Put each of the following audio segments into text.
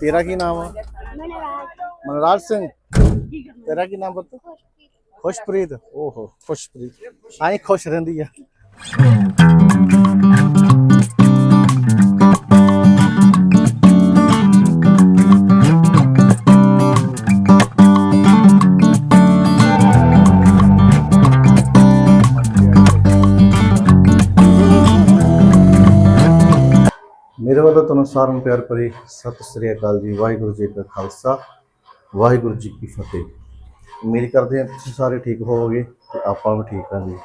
ਤੇਰਾ ਕੀ ਨਾਮ ਆ ਮਨਰਾਜ ਸਿੰਘ ਤੇਰਾ ਕੀ ਨਾਮ ਪੁੱਤ ਖੁਸ਼ਪ੍ਰੀਤ ਓਹੋ ਖੁਸ਼ਪ੍ਰੀਤ ਆਈ ਖੁਸ਼ ਰਹਿੰਦੀ ਆ ਮੇਰੇ ਸਾਰਿਆਂ ਨੂੰ ਪਿਆਰ ਭਰੀ ਸਤਿ ਸ੍ਰੀ ਅਕਾਲ ਜੀ, ਵਾਹਿਗੁਰੂ ਜੀ ਕਾ ਖਾਲਸਾ, ਵਾਹਿਗੁਰੂ ਜੀ ਕੀ ਫਤਿਹ। ਉਮੀਦ ਕਰਦੇ ਹਾਂ ਤੁਸੀਂ ਸਾਰੇ ਠੀਕ ਹੋਵੋਗੇ ਤੇ ਆਪਾਂ ਵੀ ਠੀਕ ਹਾਂ ਜੀ।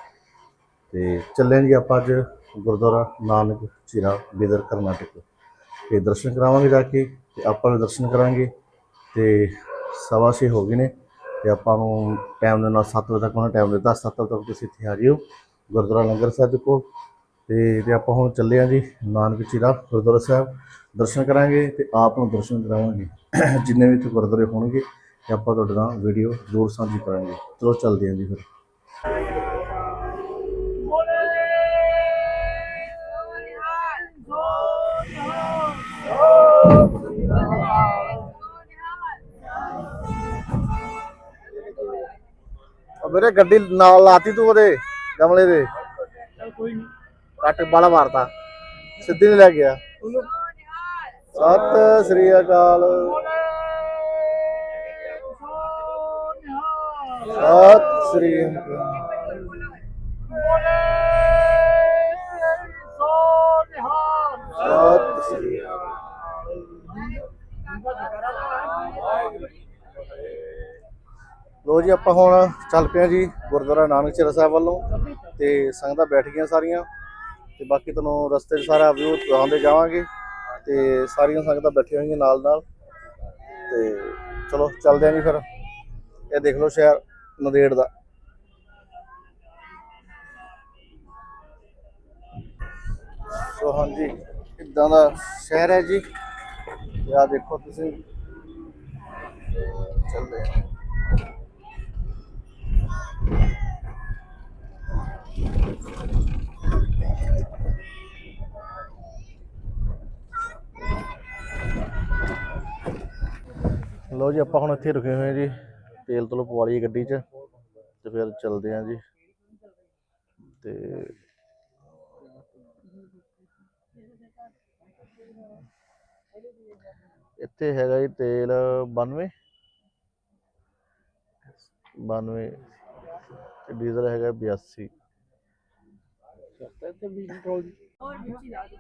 ਤੇ ਚੱਲੇ ਜੀ ਆਪਾਂ ਅੱਜ ਗੁਰਦੁਆਰਾ ਨਾਨਕ ਚੀਰਾ ਬਿਦਰ ਕਰਨਾਟਕ। ਤੇ ਦਰਸ਼ਨ ਕਰਾਵਾਂਗੇ ਜਾ ਕੇ ਤੇ ਆਪਾਂ ਵੀ ਦਰਸ਼ਨ ਕਰਾਂਗੇ। ਤੇ ਸਵਾ ਛੇ ਹੋ ਗਏ ਨੇ ਤੇ ਆਪਾਂ ਨੂੰ ਟਾਈਮ ਦੇ ਨਾਲ 7 ਵਜੇ ਤੱਕ ਉਹਨਾਂ ਟਾਈਮ ਦਿੱਤਾ 7 ਵਜੇ ਤੱਕ ਤੁਸੀਂ ਇੱਥੇ ਆ ਜਿਓ ਗੁਰਦੁਆਰਾ ਲੰਗਰ ਸਾਹਿਬ ਦੇ ਕੋਲ। ਤੇ ਤੇ ਆਪਾਂ ਹੁਣ ਚੱਲੇ ਆ ਜੀ ਨਾਨਕ ਚੀਰਾ ਗੁਰਦੁਆਰਾ ਸਾਹਿਬ। ਦਰਸ਼ਨ ਕਰਾਂਗੇ ਤੇ ਆਪ ਨੂੰ ਦਰਸ਼ਨ ਕਰਾਵਾਂਗੇ। ਜਿੰਨੇ ਵੀ ਇੱਥੇ ਗੁਰਦੁਆਰੇ ਹੋਣਗੇ ਤੇ ਆਪਾਂ ਤੁਹਾਡੇ ਨਾਲ ਵੀਡੀਓ ਜ਼ਰੂਰ ਸਾਂਝੀ ਕਰਾਂਗੇ। ਚਲੋ ਚੱਲਦੇ ਹਾਂ ਜੀ ਫਿਰ। ਮੇਰੇ ਗੱਡੀ ਨਾਲ ਲਾਤੀ ਤੂੰ ਉਹਦੇ ਗਮਲੇ ਦੇ। ਕੱਟ ਬਾਲਾ ਮਾਰਤਾ। ਸਿੱਧੀ ਨਹੀਂ ਲੈ ਗਿਆ। ਸਤਿ ਸ੍ਰੀ ਅਕਾਲ। ਸਤਿ ਸ੍ਰੀ ਅਕਾਲ। ਸਤਿ ਸ੍ਰੀ ਅਕਾਲ ਲੋ ਜੀ, ਆਪਾਂ ਹੁਣ ਚੱਲ ਪਏ ਹਾਂ ਜੀ ਗੁਰਦੁਆਰਾ ਨਾਨਕ ਚੀਰਾ ਸਾਹਿਬ ਵੱਲੋਂ ਤੇ ਸੰਗਤਾਂ ਬੈਠ ਗਈਆਂ ਸਾਰੀਆਂ। ਤੇ ਬਾਕੀ ਤੁਹਾਨੂੰ ਰਸਤੇ 'ਚ ਸਾਰਾ ਵਿਊ ਦਿਖਾਉਂਦੇ ਜਾਵਾਂਗੇ ਤੇ ਸਾਰੀਆਂ ਸੰਗਤਾਂ ਬੈਠੀਆਂ ਹੋਈਆਂ ਨਾਲ ਨਾਲ ਤੇ ਚਲੋ ਚੱਲਦੇ ਆਂ ਜੀ ਫਿਰ। ਇਹ ਦੇਖ ਲਓ ਸ਼ਹਿਰ ਨੰਦੇੜ ਦਾ। ਸੋ ਹਾਂਜੀ, ਇਦਾਂ ਦਾ ਸ਼ਹਿਰ ਹੈ ਜੀ। ਤੇ ਆਹ ਦੇਖੋ ਤੁਸੀਂ। ਚੱਲਦੇ ਆਂ। ਲੋ ਜੀ, ਆਪਾਂ ਹੁਣ ਇੱਥੇ ਰੁਕੇ ਹੋਏ ਹਾਂ ਜੀ, ਤੇਲ ਤੋਂ ਪਵਾ ਲਈਏ ਗੱਡੀ 'ਚ ਤੇ ਫਿਰ ਚੱਲਦੇ ਆ ਜੀ। ਤੇ ਇੱਥੇ ਹੈਗਾ ਜੀ ਤੇਲ 92 92 ਤੇ ਡੀਜ਼ਲ ਹੈਗਾ 82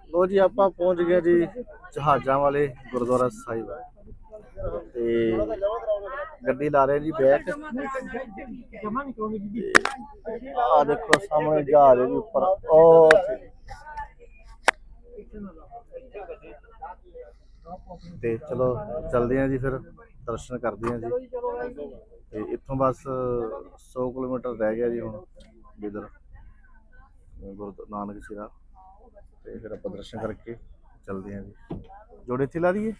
ਲੋ ਜੀ, ਆਪਾਂ ਪਹੁੰਚ ਗਏ ਜੀ ਜਹਾਜ਼ਾਂ ਵਾਲੇ ਗੁਰਦੁਆਰਾ ਸਾਹਿਬ। ਤੇ ਗੱਡੀ ਲਾ ਰਹੇ ਜੀ ਬੈਕ। ਜਮਾ ਨਹੀਂ ਕਰੋਗੇ ਜੀ ਆ ਦੇਖੋ, ਸਾਹਮਣੇ ਜਹਾਜ਼ ਹੈ ਜੀ ਉੱਪਰ। ਉਹ ਤੇ ਚਲੋ, ਚੱਲਦੇ ਆਂ ਜੀ ਫਿਰ, ਦਰਸ਼ਨ ਕਰਦੇ ਆਂ ਜੀ। ਤੇ ਇੱਥੋਂ ਬਸ 100 ਕਿਲੋਮੀਟਰ ਰਹਿ ਗਿਆ ਜੀ ਹੁਣ ਬਿਦਰ ਗੁਰੂ ਨਾਨਕ ਸ਼ਿਰਾ ਤੇ ਫਿਰ ਆਪਾਂ ਦਰਸ਼ਨ ਕਰਕੇ ਚੱਲਦੇ ਆਂ ਜੀ। ਜੋੜੇ ਇੱਥੇ ਲਾ ਦਈਏ।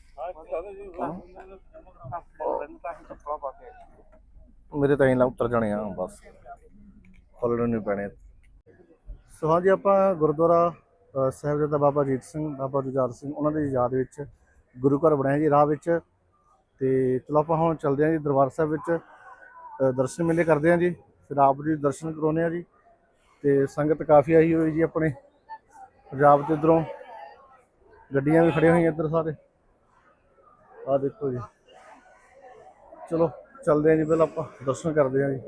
ਮੇਰੇ ਤਾਂ ਇਹਨਾਂ ਉੱਤਰ ਜਾਣੇ ਆ, ਬਸ। ਖੋਲਣੇ ਨਹੀਂ ਪੈਣੇ। ਸੋ ਹਾਂਜੀ, ਆਪਾਂ ਗੁਰਦੁਆਰਾ ਸਾਹਿਬਜ਼ਾਦਾ ਬਾਬਾ ਜੀਤ ਸਿੰਘ, ਬਾਬਾ ਜੁਝਾਰ ਸਿੰਘ, ਉਹਨਾਂ ਦੀ ਯਾਦ ਵਿੱਚ ਗੁਰੂ ਘਰ ਬਣਾਇਆ ਜੀ, ਰਾਹ ਵਿੱਚ। ਤੇ ਚਲੋ ਆਪਾਂ ਹੁਣ ਚੱਲਦੇ ਹਾਂ ਜੀ, ਦਰਬਾਰ ਸਾਹਿਬ ਵਿੱਚ ਦਰਸ਼ਨ ਮੇਲੇ ਕਰਦੇ ਹਾਂ ਜੀ। ਫਿਰ ਆਪ ਜੀ ਦਰਸ਼ਨ ਕਰਾਉਂਦੇ ਹਾਂ ਜੀ। ਤੇ ਸੰਗਤ ਕਾਫੀ ਆਈ ਹੋਈ ਜੀ ਆਪਣੇ। ਪੰਜਾਬ ਤੋਂ ਇਧਰੋਂ ਗੱਡੀਆਂ ਵੀ ਖੜੀਆਂ ਹੋਈਆਂ ਇੱਧਰ ਸਾਰੇ। ਆਹ ਦੇਖੋ ਜੀ। ਚਲੋ, ਚੱਲਦੇ ਹਾਂ ਜੀ ਪਹਿਲਾਂ ਆਪਾਂ, ਦਰਸ਼ਨ ਕਰਦੇ ਹਾਂ ਜੀ।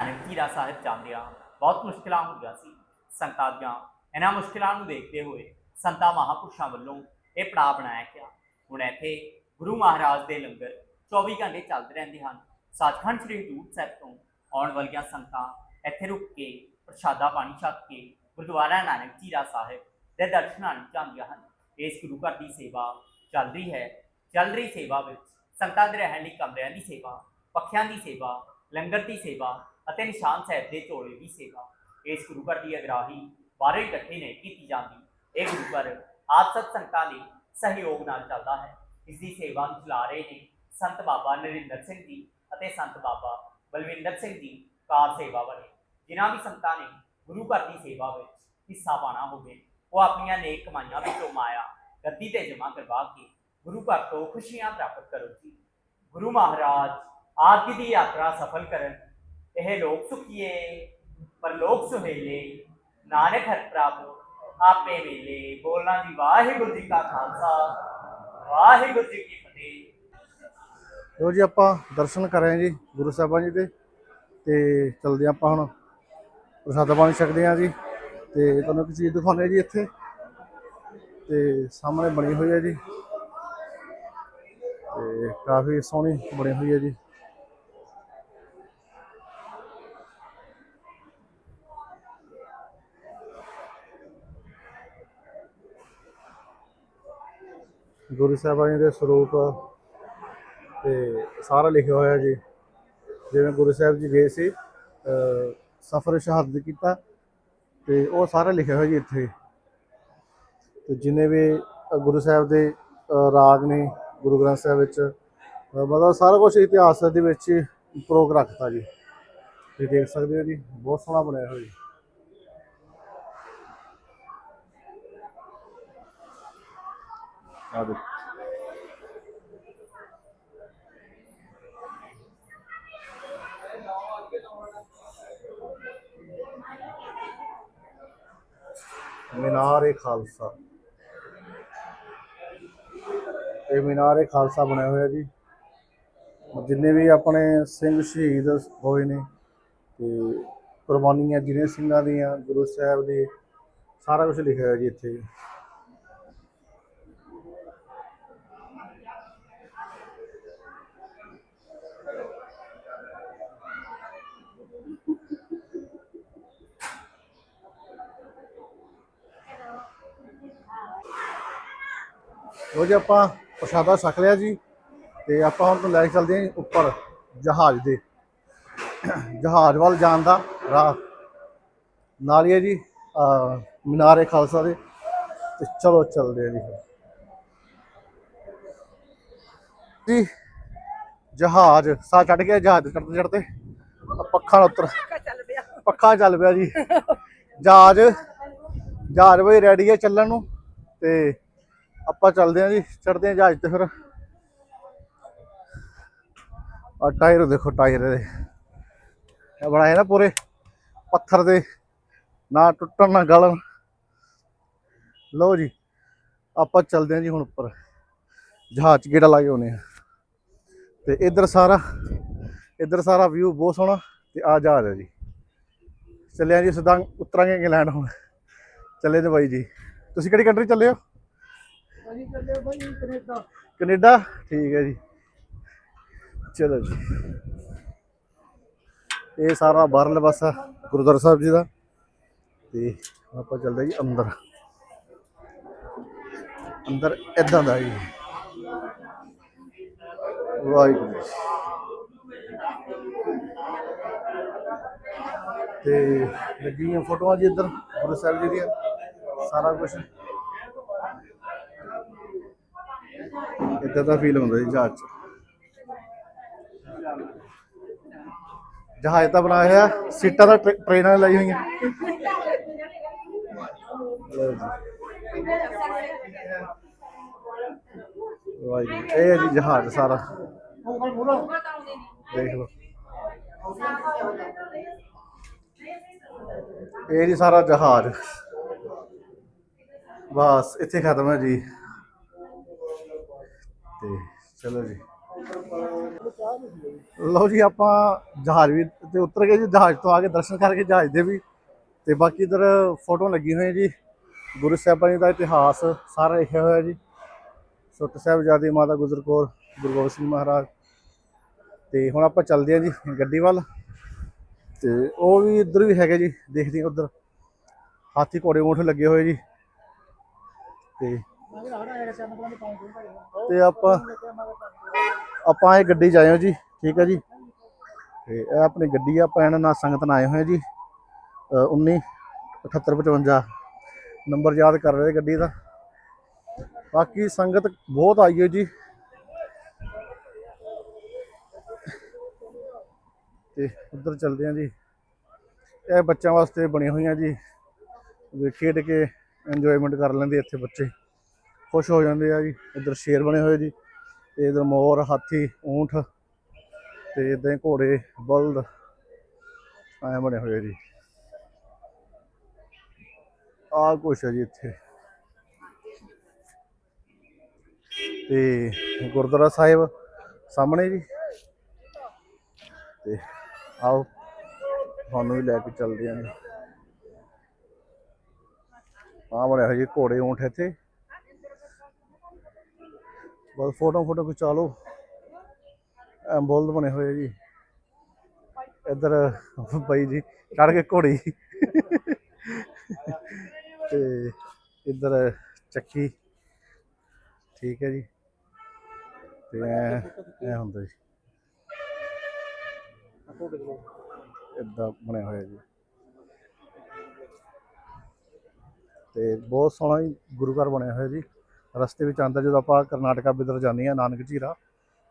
ਨਾਨਕ ਸਾਹਿਬ ਜਾਂਦਿਆਂ ਬਹੁਤ ਮੁਸ਼ਕਲਾਂ ਹੁੰਦੀਆਂ ਸੀ। ਸੰਤਾਂ ਦੀਆਂ ਇਹਨਾਂ ਮੁਸ਼ਕਲਾਂ ਨੂੰ ਦੇਖਦੇ ਹੋਏ ਸੰਤਾਂ ਮਹਾਪੁਰਸ਼ਾਂ ਵੱਲੋਂ ਇਹ ਪੜਾਅ ਬਣਾਇਆ ਗਿਆ। ਹੁਣ ਇੱਥੇ ਗੁਰੂ ਮਹਾਰਾਜ ਦੇ ਲੰਗਰ 24 ਘੰਟੇ ਚੱਲਦੇ ਰਹਿੰਦੇ ਹਨ। ਸੱਚਖੰਡ ਸ੍ਰੀ ਹਜ਼ੂਰ ਸਾਹਿਬ ਤੋਂ ਆਉਣ ਵਾਲੀਆਂ ਸੰਤਾਂ ਇੱਥੇ ਰੁਕ ਕੇ ਪ੍ਰਸ਼ਾਦਾ ਪਾਣੀ ਛਕ ਕੇ ਗੁਰਦੁਆਰਾ ਨਾਨਕ ਜੀਰਾ ਸਾਹਿਬ, ਦੇ ਦਰਸ਼ਨਾਂ ਨੂੰ ਜਾਂਦੀਆਂ ਹਨ। ਇਸ ਗੁਰੂ ਘਰ ਦੀ ਸੇਵਾ ਚੱਲ ਰਹੀ ਹੈ। ਚੱਲ ਰਹੀ ਸੇਵਾ ਵਿੱਚ ਸੰਗਤਾਂ ਦੇ ਰਹਿਣ ਲਈ ਕਮਰਿਆਂ ਦੀ ਸੇਵਾ, ਪੱਖਿਆਂ ਦੀ ਸੇਵਾ, ਲੰਗਰ ਦੀ ਸੇਵਾ ਅਤੇ ਨਿਸ਼ਾਨ ਸਾਹਿਬ ਦੇ ਝੋਲੇ ਦੀ ਸੇਵਾ। ਇਸ ਗੁਰੂ ਘਰ ਦੀ ਅਗਰਾਹੀ ਬਾਰੇ ਇਕੱਠੀ ਨਹੀਂ ਕੀਤੀ ਜਾਂਦੀ। ਇਹ ਗੁਰੂ ਘਰ ਆਪ ਸਭ ਸੰਗਤਾਂ ਲਈ ਸਹਿਯੋਗ ਨਾਲ ਚੱਲਦਾ ਹੈ। ਇਸ ਦੀ ਸੇਵਾ ਨੂੰ ਚਲਾ ਰਹੇ ਨੇ ਸੰਤ ਬਾਬਾ ਨਰਿੰਦਰ ਸਿੰਘ ਜੀ ਅਤੇ ਸੰਤ ਬਾਬਾ ਬਲਵਿੰਦਰ ਸਿੰਘ ਜੀ, ਕਾਰ ਸੇਵਾ ਵਾਲੇ, ਜਿਨ੍ਹਾਂ ਵੀ ਸੰਗਤਾਂ ਨੇ ਗੁਰੂ ਘਰ ਦੀ ਸੇਵਾ ਵਿੱਚ ਹਿੱਸਾ ਪਾਣਾ ਹੋਵੇ, ਉਹ ਆਪਣੀਆਂ ਨੇਕ ਕਮਾਈਆਂ ਵਿੱਚੋਂ ਮਾਇਆ, ਗੱਦੀ ਤੇ ਜਮ੍ਹਾਂ ਕਰਵਾ ਕੇ ਗੁਰੂ ਘਰ ਤੋਂ ਖੁਸ਼ੀਆਂ ਪ੍ਰਾਪਤ ਕਰੋ ਜੀ। ਗੁਰੂ ਮਹਾਰਾਜ, ਆਪ ਦੀ ਯਾਤਰਾ ਸਫਲ ਕਰਨ, ਇਹ ਲੋਕ ਸੁਖੀਏ, ਪਰ ਲੋਕ ਸੁਹੇਲੇ, ਨਾਨਕ ਹਰ ਪ੍ਰਭ ਆਪੇ ਵੇਲੇ ਬੋਲਣਾ ਜੀ ਵਾਹਿਗੁਰੂ ਜੀ ਕਾ ਖਾਲਸਾ, ਵਾਹਿਗੁਰੂ ਜੀ ਕੀ ਫਤਿਹ। ਲੋ ਜੀ, ਆਪਾਂ ਦਰਸ਼ਨ ਕਰ ਰਹੇ ਜੀ ਗੁਰੂ ਸਾਹਿਬਾਂ ਜੀ ਦੇ, ਤੇ ਚਲਦੇ ਆਪਾਂ ਹੁਣ ਪ੍ਰਸਾਦਾ ਪਾਣੀ ਛਕਦੇ ਹਾਂ ਜੀ ਤੇ ਤੁਹਾਨੂੰ ਇੱਕ ਚੀਜ਼ ਦਿਖਾਉਂਦੇ ਜੀ ਇੱਥੇ। ਤੇ ਸਾਹਮਣੇ ਬਣੀ ਹੋਈ ਹੈ ਜੀ। ਤੇ ਕਾਫੀ ਸੋਹਣੀ ਬਣੀ ਹੋਈ ਹੈ ਜੀ। ਗੁਰੂ ਸਾਹਿਬਾਨ ਦੇ ਸਰੂਪ ਤੇ ਸਾਰਾ ਲਿਖਿਆ ਹੋਇਆ ਜੀ। ਜਿਵੇਂ ਗੁਰੂ ਸਾਹਿਬ ਜੀ ਗਏ ਸੀ ਸਫ਼ਰ ਸ਼ਹਾਦਤ ਕੀਤਾ ਤੇ ਉਹ ਸਾਰਾ ਲਿਖਿਆ ਹੋਇਆ ਜੀ ਇੱਥੇ। ਤੇ ਜਿੰਨੇ ਵੀ ਗੁਰੂ ਸਾਹਿਬ ਦੇ ਰਾਗ ਨੇ, ਗੁਰੂ ਗ੍ਰੰਥ ਸਾਹਿਬ ਵਿੱਚ ਮਤਲਬ ਸਾਰਾ ਕੁਝ ਇਤਿਹਾਸ ਦੇ ਵਿੱਚ ਪ੍ਰੋਗ ਰੱਖਤਾ ਜੀ। ਤੁਸੀਂ ਦੇਖ ਸਕਦੇ ਹੋ ਜੀ, ਬਹੁਤ ਸੋਹਣਾ ਬਣਿਆ ਹੋਇਆ ਜੀ। ਆ ਦੇਖੋ। ਮੀਨਾਰ-ਏ ਖਾਲਸਾ। ਇਹ ਮੀਨਾਰ-ਏ ਖਾਲਸਾ ਬਣਿਆ ਹੋਇਆ ਜੀ। ਜਿੰਨੇ ਵੀ ਆਪਣੇ ਸਿੰਘ ਸ਼ਹੀਦ ਹੋਏ ਨੇ ਤੇ ਕੁਰਬਾਨੀਆਂ ਜਿਹਨੇ ਸਿੰਘਾਂ ਦੀਆਂ, ਗੁਰੂ ਸਾਹਿਬ ਦੇ, ਸਾਰਾ ਕੁਝ ਲਿਖਿਆ ਹੋਇਆ ਜੀ ਇੱਥੇ। ਲੋ ਜੀ ਆਪਾਂ ਪ੍ਰਸ਼ਾਦਾ ਛਕ ਲਿਆ ਜੀ ਤੇ ਆਪਾਂ ਹੁਣ ਤੋਂ ਲੈ ਕੇ ਚੱਲਦੇ ਹਾਂ ਉੱਪਰ ਜਹਾਜ਼ ਦੇ। ਜਹਾਜ਼ ਵੱਲ ਜਾਣ ਦਾ ਰਾਹ। ਨਾਲ ਹੀ ਹੈ ਜੀ ਅਹ ਮੀਨਾਰ-ਏ ਖਾਲਸਾ ਦੇ। ਤੇ ਚਲੋ ਚੱਲਦੇ ਹਾਂ ਜੀ। ਜੀ ਜਹਾਜ਼ ਸਾ ਚੜ ਗਿਆ ਜਹਾਜ਼ ਚੜਦੇ ਚੜਦੇ ਪੱਖਾ ਉੱਤਰ। ਪੱਖਾ ਚੱਲ ਪਿਆ। ਜੀ। ਜਹਾਜ਼ ਜਹਾਜ਼ ਬਈ ਰੈਡੀ ਹੈ ਚੱਲਣ ਨੂੰ। ਤੇ ਆਪਾਂ ਚੱਲਦੇ ਹਾਂ ਜੀ ਚੜਦੇ ਹਾਂ ਜਹਾਜ਼ ਤੇ ਫਿਰ। ਆ ਟਾਇਰ ਦੇਖੋ, ਟਾਇਰ ਇਹਦੇ। ਇਹ ਬਣਾਏ ਨਾ ਪੂਰੇ, ਪੱਥਰ ਦੇ, ਨਾ ਟੁੱਟਣ, ਨਾ ਗਲਣ। ਲਓ ਜੀ, ਆਪਾਂ ਚੱਲਦੇ ਹਾਂ ਜੀ ਹੁਣ ਉੱਪਰ। ਜਹਾਜ਼ 'ਚ ਗੇੜਾ ਲਾ ਕੇ ਆਉਨੇ ਆ। ਤੇ ਇੱਧਰ ਸਾਰਾ ਇੱਧਰ ਸਾਰਾ ਵਿਊ ਬਹੁਤ ਸੋਹਣਾ ਤੇ ਆ ਜਹਾਜ਼ ਹੈ ਜੀ। ਚੱਲਿਆ ਜੀ ਸਿੱਧਾ ਉਤਰਾਂਗੇ ਇੰਗਲੈਂਡ ਹੁਣ। ਚੱਲੇ ਨੇ ਬਾਈ ਜੀ। ਤੁਸੀਂ ਕਿਹੜੀ ਕੰਟਰੀ ਚੱਲੇ ਹੋ? ਅਸੀਂ ਚੱਲੇ ਭਾਈ ਕੈਨੇਡਾ। ਕੈਨੇਡਾ? ਠੀਕ ਹੈ ਜੀ। ਚਲੋ ਜੀ। ਇਹ ਸਾਰਾ ਬਾਹਰਲਾ ਪਾਸਾ ਗੁਰਦੁਆਰਾ ਸਾਹਿਬ ਜੀ ਦਾ। ਤੇ ਆਪਾਂ ਚੱਲਦੇ ਜੀ ਅੰਦਰ। ਅੰਦਰ ਇਦਾਂ ਦਾ ਜੀ। ਵਾਹਿਗੁਰੂ ਜੀ। ਤੇ ਲੱਗੀਆਂ ਫੋਟੋਆਂ ਜੀ ਇੱਧਰ ਗੁਰੂ ਸਾਹਿਬ ਜੀ ਦੀਆਂ। ਸਾਰਾ ਕੁਝ ਇਦਾਂ ਦਾ ਫੀਲ ਹੁੰਦਾ ਜੀ ਜਹਾਜ਼ 'ਚ ਜਹਾਜ਼ ਤਾਂ ਬਣਾਇਆ ਹੋਇਆ ਸੀਟਾਂ ਤਾਂ ਟ੍ਰੇ- ਟ੍ਰੇਨਾਂ ਲਾਈ ਹੋਈਆਂ ਲਓ ਜੀ। ਵਾਹਿਗੁਰੂ ਇਹ ਹੈ ਜੀ ਜਹਾਜ਼ ਸਾਰਾ ਦੇਖ ਲਓ ਇਹ ਜੀ ਸਾਰਾ ਜਹਾਜ਼ ਬਸ ਇੱਥੇ ਖਤਮ ਹੈ ਜੀ ਤੇ ਚਲੋ ਜੀ। ਲਓ ਜੀ, ਆਪਾਂ ਜਹਾਜ਼ ਵੀ ਤੇ ਉਤਰ ਗਏ ਜੀ, ਜਹਾਜ਼ ਤੋਂ ਆ ਕੇ ਦਰਸ਼ਨ ਕਰਕੇ ਜਹਾਜ਼ ਦੇ ਵੀ। ਤੇ ਬਾਕੀ ਇਧਰ ਫੋਟੋ ਲੱਗੀ ਹੋਈ ਜੀ। ਗੁਰੂ ਸਾਹਿਬਾਂ ਜੀ ਦਾ ਇਤਿਹਾਸ ਸਾਰਾ ਲਿਖਿਆ ਹੋਇਆ ਜੀ। ਛੋਟੇ ਸਾਹਿਬਜ਼ਾਦੇ ਮਾਤਾ ਗੁਜਰ ਕੌਰ, ਗੁਰੂ ਗੋਬਿੰਦ ਸਿੰਘ ਮਹਾਰਾਜ। ਤੇ ਹੁਣ ਆਪਾਂ ਚੱਲਦੇ ਹਾਂ ਜੀ ਗੱਡੀ ਵੱਲ। ਤੇ ਉਹ ਵੀ ਇੱਧਰ ਵੀ ਹੈਗਾ ਜੀ, ਦੇਖਦੇ ਹਾਂ ਉੱਧਰ। ਹਾਥੀ ਘੋੜੇ ਊਂਠ ਲੱਗੇ ਹੋਏ ਜੀ। ਤੇ ਤੇ ਆਪਾਂ ਆਪਾਂ ਇਹ ਗੱਡੀ 'ਚ ਆਏ ਹਾਂ ਜੀ ਠੀਕ ਹੈ ਜੀ? ਤੇ ਇਹ ਆਪਣੀ ਗੱਡੀ ਆ ਆਪਾਂ ਨਾਲ ਸੰਗਤ ਨਾਲ ਆਏ ਹੋਏ ਹਾਂ ਜੀ। ਅ, 19 7855 ਨੰਬਰ ਯਾਦ ਕਰ ਰਹੇ ਗੱਡੀ ਦਾ। ਬਾਕੀ ਸੰਗਤ ਬਹੁਤ ਆਈ ਹੈ ਜੀ। ਤੇ ਉੱਧਰ ਚੱਲਦੇ ਹਾਂ ਜੀ। ਇਹ ਬੱਚਿਆਂ ਵਾਸਤੇ ਬਣੀਆਂ ਹੋਈਆਂ ਜੀ। ਖੇਡ ਕੇ ਇੰਜੋਇਮੈਂਟ ਕਰ ਲੈਂਦੇ ਇੱਥੇ ਬੱਚੇ। ਖੁਸ਼ ਹੋ ਜਾਂਦੇ ਆ ਜੀ। ਇੱਧਰ ਸ਼ੇਰ ਬਣੇ ਹੋਏ ਜੀ। ਤੇ ਇੱਧਰ ਮੋਰ, ਹਾਥੀ, ਊਂਠ ਤੇ ਇਦਾਂ ਘੋੜੇ, ਬਲਦ ਐ ਬਣੇ ਹੋਏ ਜੀ। ਆ ਕੁਛ ਹੈ ਜੀ ਇੱਥੇ। ਤੇ ਗੁਰਦੁਆਰਾ ਸਾਹਿਬ ਸਾਹਮਣੇ ਜੀ। ਤੇ ਆਓ, ਤੁਹਾਨੂੰ ਵੀ ਲੈ ਕੇ ਚੱਲਦੇ ਆਂ ਆ ਬਣਿਆ ਹੋਇਆ ਜੀ ਘੋੜੇ, ਊਂਠ ਇੱਥੇ। ਬਸ ਫੋਟੋ ਫੋਟੋ ਖਿਚਾ ਲਓ। ਐ ਬੋਲਦ ਬਣੇ ਹੋਏ ਜੀ। ਇੱਧਰ ਬਾਈ ਜੀ ਚੜ ਕੇ ਘੋੜੀ। ਤੇ ਇੱਧਰ ਚੱਕੀ। ਠੀਕ ਹੈ ਜੀ। ਤੇ ਐ ਹੁੰਦਾ ਜੀ। ਇਦਾਂ ਬਣਿਆ ਹੋਇਆ ਜੀ। ਤੇ ਬਹੁਤ ਸੋਹਣਾ ਹੀ ਗੁਰੂ ਘਰ ਬਣਿਆ ਹੋਇਆ ਜੀ। ਰਸਤੇ ਵਿੱਚ ਆਂਦਾ ਜਦੋਂ ਆਪਾਂ ਕਰਨਾਟਕਾ ਬਿਦਰ ਜਾਂਦੇ ਆ ਨਾਨਕ ਜੀਰਾ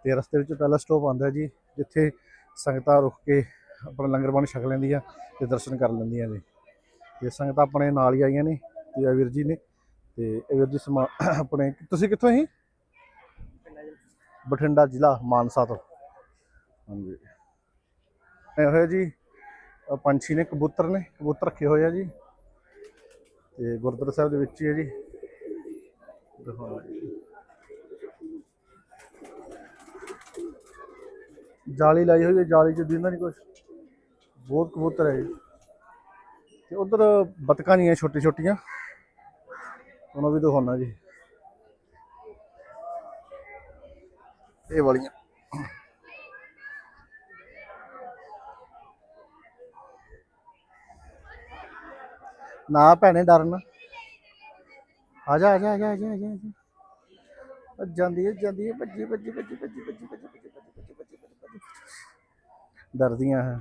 ਤੇ ਰਸਤੇ ਵਿੱਚ ਪਹਿਲਾ ਸਟਾਪ ਆਂਦਾ ਜੀ, ਜਿੱਥੇ ਸੰਗਤਾਂ ਰੁਕ ਕੇ ਆਪਣਾ ਲੰਗਰ ਪਾਣੀ ਛਕ ਲੈਂਦੀਆਂ ਤੇ ਦਰਸ਼ਨ ਕਰ ਲੈਂਦੀਆਂ ਜੀ ਤੇ ਸੰਗਤਾਂ ਆਪਣੇ ਨਾਲ ਹੀ ਆਈਆਂ ਨੇ ਤੇ ਅਵੀਰ ਜੀ ਨੇ ਤੇ ਅਵੀਰ ਜੀ ਸਮਾ, ਆਪਣੇ, ਤੁਸੀਂ ਕਿੱਥੋਂ ਹੀ ਬਠਿੰਡਾ ਜ਼ਿਲ੍ਹਾ, ਮਾਨਸਾ ਤੋਂ। ਹਾਂਜੀ। ਇਹ ਹੋਇਆ ਜੀ ਪੰਛੀ ਨੇ ਕਬੂਤਰ ਨੇ, ਕਬੂਤਰ ਰੱਖੇ ਹੋਏ ਆ ਜੀ। ਤੇ ਗੁਰਦੁਆਰਾ ਸਾਹਿਬ ਦੇ ਵਿੱਚ ਹੀ ਹੈ ਜੀ। ਜਾਲੀ ਲਾਈ ਹੋਈ ਹੈ, ਜਾਲੀ ਚ ਦਿੰਦਾ ਨਹੀਂ ਕੁਝ ਬਹੁਤ ਕਬੂਤਰ ਹੈ ਜੀ ਤੇ ਉਧਰ ਬਤਕਾਂ ਨਹੀਂ ਛੋਟੀ ਛੋਟੀਆਂ ਉਹਨਾਂ ਵੀ ਦਿਖਾਉਣਾ ਜੀ। ਇਹ ਵਾਲੀਆਂ। ਨਾ ਭੈਣੇ, ਡਰਨ। ਆ ਜਾ ਆ ਜਾ ਆ ਜਾ ਆ ਜਾ ਆ ਜਾ ਆ ਜਾਂਦੀ ਹੈ ਜਾਂਦੀ ਹੈ ਭੱਜੀ ਭੱਜੀ ਭੱਜੀ ਭੱਜੀ ਭੱਜੀ ਭੱਜੀ ਭੱਜੀ ਭੱਜੀ ਭੱਜੀ ਭੱਜੀ ਡਰਦੀਆਂ ਹੈ